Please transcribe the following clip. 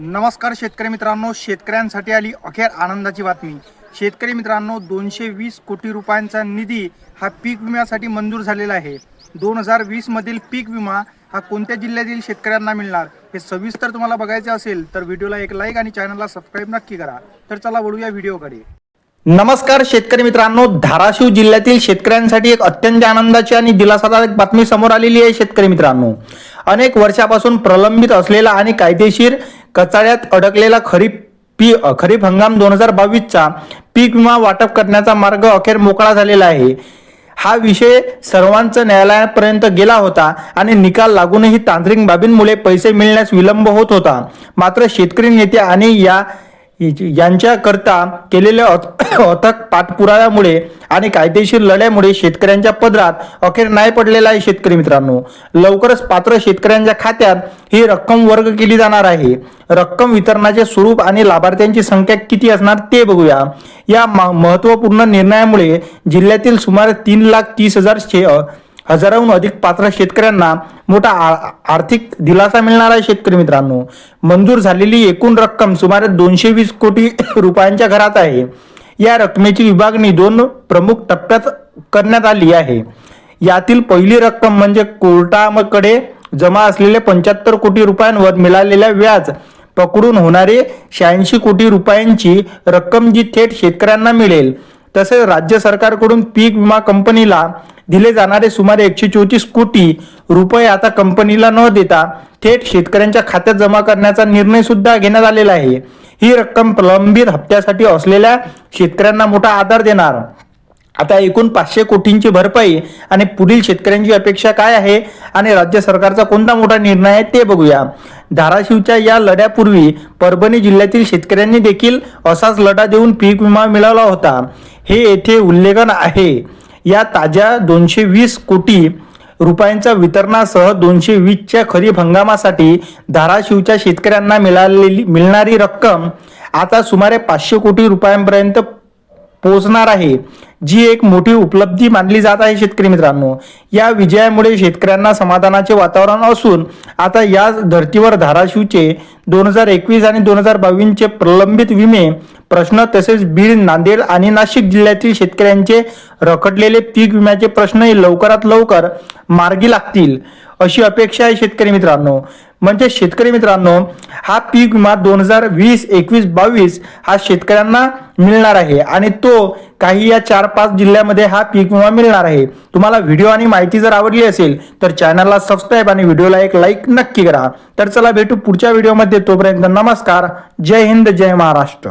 नमस्कार शेतकरी मित्रांनो शेतकऱ्यांसाठी आली अखेर आनंदाची बातमी. शेतकरी मित्रांनो दोनशे वीस कोटी रुपयांचा निधी हा पीक विम्यासाठी मंजूर झालेला आहे. दोन हजार वीस मधील पीक विमा हा कोणत्या जिल्ह्यातील शेतकऱ्यांना मिळणार? हे सविस्तर तुम्हाला बघायचे असेल तर व्हिडिओला एक लाईक आणि चॅनलला सबस्क्राईब नक्की करा. तर चला वळूया व्हिडिओकडे. नमस्कार शेतकरी मित्रांनो धाराशिव जिल्ह्यातील शेतकऱ्यांसाठी एक अत्यंत आनंदाची आणि दिलासादायक बातमी समोर आलेली आहे शेतकरी मित्रांनो. अनेक वर्षापासून प्रलंबित असलेला आणि कायदेशीर कचाळ्यात अडकलेला खरीप पी खरीप हंगाम दोन हजार बावीसचा पीक विमा वाटप करण्याचा मार्ग अखेर मोकळा झालेला आहे. हा विषय सर्वांचं न्यायालयापर्यंत गेला होता आणि निकाल लागूनही तांत्रिक बाबींमुळे पैसे मिळण्यास विलंब होत होता. मात्र शेतकरी नेते आणि या यांच्याकरता केलेल्या अथक पाठपुराव्यामुळे आणि कायदेशीर लढ्यामुळे शेतकऱ्यांच्या पदरात अखेर नाही पडलेला आहे शेतकरी मित्रांनो. लवकरच पात्र शेतकऱ्यांच्या खात्यात ही रक्कम वर्ग केली जाणार आहे. रक्कम वितरणाचे स्वरूप आणि लाभार्थ्यांची संख्या किती असणार ते बघूया. या महत्त्वपूर्ण निर्णयामुळे जिल्ह्यातील सुमारे तीन लाख तीस हजार शे हजाराहून अधिक पात्र शेतकऱ्यांना मोठा आर्थिक दिलासा मिळणार आहे शेतकरी मित्रांनो. मंजूर झालेली एकूण रक्कम सुमारे दोनशे वीस कोटी रुपयांच्या घरात आहे. या रकमेची विभागणी दोन प्रमुख टप्प्यात करण्यात आली आहे. यातील पहिली रक्कम म्हणजे कोर्टाकडे जमा असलेले पंच्याहत्तर कोटी रुपयांवर मिळालेल्या व्याज पकडून होणारे शहाऐंशी कोटी रुपयांची रक्कम जी थेट शेतकऱ्यांना मिळेल. तसेच राज्य सरकारकडून पीक विमा कंपनीला दिले जाणारे सुमारे एकशे चोवीस कोटी रुपये आता कंपनीला न देता थेट शेतकऱ्यांच्या खात्यात जमा करण्याचा निर्णय सुद्धा घेण्यात आलेला आहे. ही रक्कम प्रलंबित हप्त्यासाठी असलेल्या शेतकऱ्यांना मोठा आधार देणार. आता एकूण पाचशे कोटींची भरपाई आणि पुढील शेतकऱ्यांची अपेक्षा काय आहे आणि राज्य सरकारचा कोणता मोठा निर्णय आहे ते बघूया. धाराशिवच्या या लढ्यापूर्वी परभणी जिल्ह्यातील शेतकऱ्यांनी देखील असाच लढा देऊन पीक विमा मिळवला होता. हे येथे उल्लेखन आहे. या ताज्या दोनशे वीस कोटी रुपयांच्या वितरणासह दोनशे वीसच्या खरीप हंगामासाठी धाराशिवच्या शेतकऱ्यांना मिळालेली मिळणारी रक्कम आता सुमारे पाचशे कोटी रुपयांपर्यंत पोहोचणार आहे जी एक मोठी उपलब्धी मानली जात आहे शेतकरी मित्रांनो. या विजयामुळे शेतकऱ्यांना समाधानाचे वातावरण असून आता या धर्तीवर धाराशिवचे दोन हजार एकवीस आणि दोन हजार बावीसचे प्रलंबित विमे प्रश्न तसेच बीड नांदेड आणि नाशिक जिल्ह्यातील शेतकऱ्यांचे रखडलेले पीक विम्याचे प्रश्नही लवकरात लवकर मार्गी लागतील अशी अपेक्षा आहे शेतकरी मित्रांनो. म्हणजे शेतकरी मित्रांनो हा पीक विमा दोन हजार वीस एकवीस बावीस हा शेतकऱ्यांना मिळणार आहे. आणि तो काही या चार पाच जिल्ह्यामध्ये हा पीक विमा मिळणार आहे. तुम्हाला व्हिडिओ आणि माहिती जर आवडली असेल तर चॅनलला सबस्क्राईब आणि व्हिडिओला एक लाईक नक्की करा. तर चला भेटू पुढच्या व्हिडिओमध्ये. तोपर्यंत नमस्कार. जय हिंद जय महाराष्ट्र.